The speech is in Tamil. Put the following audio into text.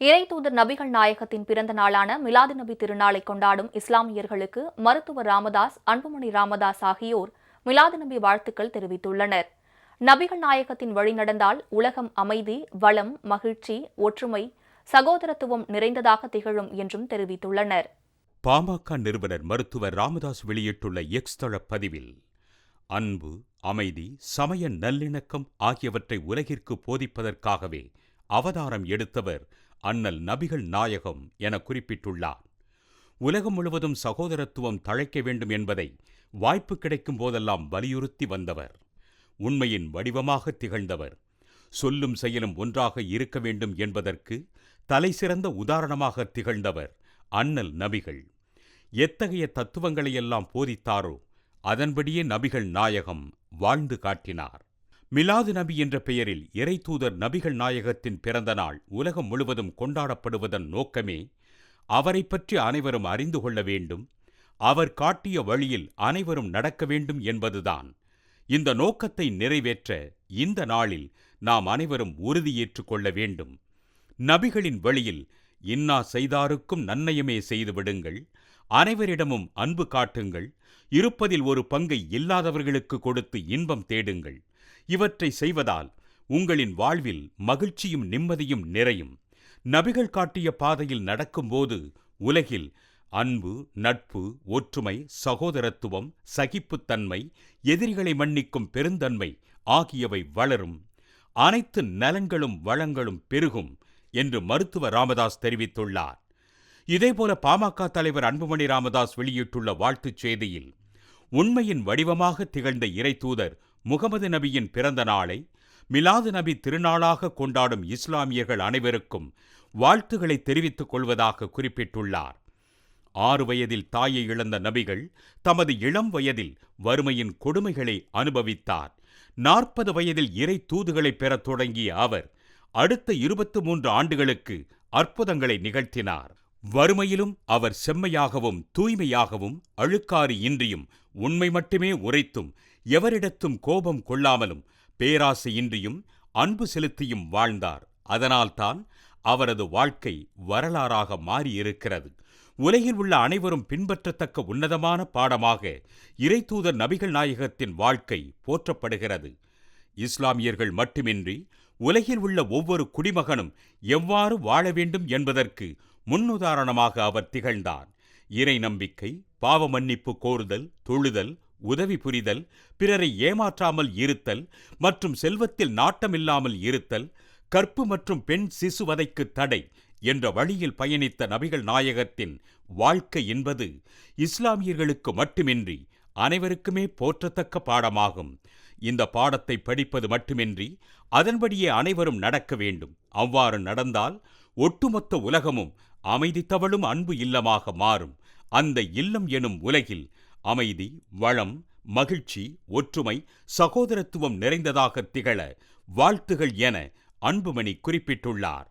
இறை தூதர் நபிகள் நாயகத்தின் பிறந்த நாளான மிலாது நபி திருநாளை கொண்டாடும் இஸ்லாமியர்களுக்கு மருத்துவர் ராமதாஸ் அன்புமணி ராமதாஸ் ஆகியோர் மிலாது நபி வாழ்த்துக்கள் தெரிவித்துள்ளனர். நபிகள் நாயகத்தின் வழி நடந்தால் உலகம் அமைதி வளம் மகிழ்ச்சி ஒற்றுமை சகோதரத்துவம் நிறைந்ததாக திகழும் என்றும் தெரிவித்துள்ளனர். பாமக நிறுவனர் மருத்துவர் ராமதாஸ் வெளியிட்டுள்ள எக்ஸ் தள பதிவில் அன்பு அமைதி சமய நல்லிணக்கம் ஆகியவற்றை உலகிற்கு போதிப்பதற்காகவே அவதாரம் எடுத்தவர் அண்ணல் நபிகள் நாயகம் என குறிப்பிட்டுள்ளார். உலகம் முழுவதும் சகோதரத்துவம் தழைக்க வேண்டும் என்பதை வாய்ப்பு கிடைக்கும் போதெல்லாம் வலியுறுத்தி வந்தவர். உண்மையின் வடிவமாக திகழ்ந்தவர். சொல்லும் செயலும் ஒன்றாக இருக்க வேண்டும் என்பதற்கு தலைசிறந்த உதாரணமாக திகழ்ந்தவர் அண்ணல் நபிகள். எத்தகைய தத்துவங்களையெல்லாம் போதித்தாரோ அதன்படியே நபிகள் நாயகம் வாழ்ந்து காட்டினார். மிலாது நபி என்ற பெயரில் இறை தூதர் நபிகள் நாயகத்தின் பிறந்த நாள் உலகம் முழுவதும் கொண்டாடப்படுவதன் நோக்கமே அவரை பற்றி அனைவரும் அறிந்து கொள்ள வேண்டும். அவர் காட்டிய வழியில் அனைவரும் நடக்க வேண்டும் என்பதுதான். இந்த நோக்கத்தை நிறைவேற்ற இந்த நாளில் நாம் அனைவரும் உறுதியேற்றுக் கொள்ள வேண்டும். நபிகளின் வழியில் இன்னா செய்தாருக்கும் நன்னயமே செய்து விடுங்கள். அனைவரிடமும் அன்பு காட்டுங்கள். இருப்பதில் ஒரு பங்கை இல்லாதவர்களுக்கு கொடுத்து இன்பம் தேடுங்கள். இவற்றை செய்வதால் உங்களின் வாழ்வில் மகிழ்ச்சியும் நிம்மதியும் நிறையும். நபிகள் காட்டிய பாதையில் நடக்கும்போது உலகில் அன்பு நட்பு ஒற்றுமை சகோதரத்துவம் சகிப்புத்தன்மை எதிரிகளை மன்னிக்கும் பெருந்தன்மை ஆகியவை வளரும். அனைத்து நலன்களும் வளங்களும் பெருகும் என்று மருத்துவர் ராமதாஸ் தெரிவித்துள்ளார். இதேபோல பாமக தலைவர் அன்புமணி ராமதாஸ் வெளியிட்டுள்ள வாழ்த்துச் செய்தியில் உண்மையின் வடிவமாக திகழ்ந்த இறை தூதர் முகமது நபியின் பிறந்த நாளை மிலாது நபி திருநாளாக கொண்டாடும் இஸ்லாமியர்கள் அனைவருக்கும் வாழ்த்துக்களை தெரிவித்துக் கொள்வதாக குறிப்பிட்டுள்ளார். ஆறு வயதில் தாயை இழந்த நபிகள் தமது இளம் வயதில் வறுமையின் கொடுமைகளை அனுபவித்தார். நாற்பது வயதில் இறை தூதுகளை பெறத் தொடங்கிய அவர் அடுத்த இருபத்து மூன்று ஆண்டுகளுக்கு அற்புதங்களை நிகழ்த்தினார். வறுமையிலும் அவர் செம்மையாகவும் தூய்மையாகவும் அழுக்காறு இன்றியும் உண்மை மட்டுமே உரைத்தும் எவரிடத்தும் கோபம் கொள்ளாமலும் பேராசையின்றியும் அன்பு செலுத்தியும் வாழ்ந்தார். அதனால்தான் அவரது வாழ்க்கை வரலாறாக மாறியிருக்கிறது. உலகில் உள்ள அனைவரும் பின்பற்றத்தக்க உன்னதமான பாடமாக இறைத்தூதர் நபிகள் நாயகத்தின் வாழ்க்கை போற்றப்படுகிறது. இஸ்லாமியர்கள் மட்டுமின்றி உலகில் உள்ள ஒவ்வொரு குடிமகனும் எவ்வாறு வாழ வேண்டும் என்பதற்கு முன்னுதாரணமாக அவர் திகழ்ந்தார். இறை நம்பிக்கை பாவ மன்னிப்பு கோருதல் தொழுதல் உதவி புரிதல் பிறரை ஏமாற்றாமல் இருத்தல் மற்றும் செல்வத்தில் நாட்டமில்லாமல் இருத்தல் கற்பு மற்றும் பெண் சிசுவதைக்கு தடை என்ற வழியில் பயணித்த நபிகள் நாயகத்தின் வாழ்க்கை என்பது இஸ்லாமியர்களுக்கு மட்டுமின்றி அனைவருக்குமே போற்றத்தக்க பாடமாகும். இந்த பாடத்தை படிப்பது மட்டுமின்றி அதன்படியே அனைவரும் நடக்க வேண்டும். அவ்வாறு நடந்தால் ஒட்டுமொத்த உலகமும் அமைதி தவழும் அன்பு இல்லமாக மாறும். அந்த இல்லம் எனும் உலகில் அமைதி வளம் மகிழ்ச்சி ஒற்றுமை சகோதரத்துவம் நிறைந்ததாக திகழ வாழ்த்துகள் என அன்புமணி குறிப்பிட்டுள்ளார்.